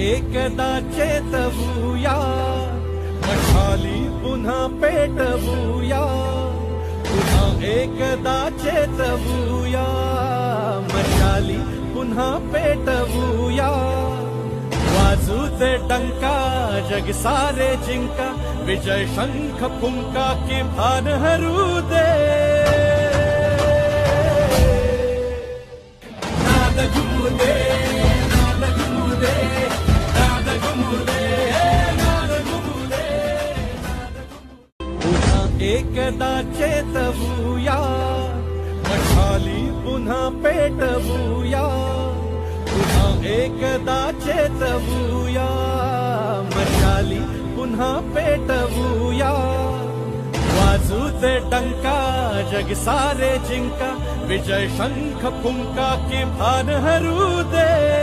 एकदा चेतवूया. मठाली पुन्हा पेटवूया. पुन्हा एकदा चेतवूया. मठाली पुन्हा पेटवूया. वाजू ते डंका जग सारे जिंका. विजय शंख फुंका की भान हरू दे. एकदा चेतवूया. मठाली पुन्हा पेटवूया. पुन्हा एकदा चेतवूया. मठाली पुन्हा पेटवूया. वाजू दे डंका जग सारे जिंका. विजय शंख फुंका की भान हरू दे.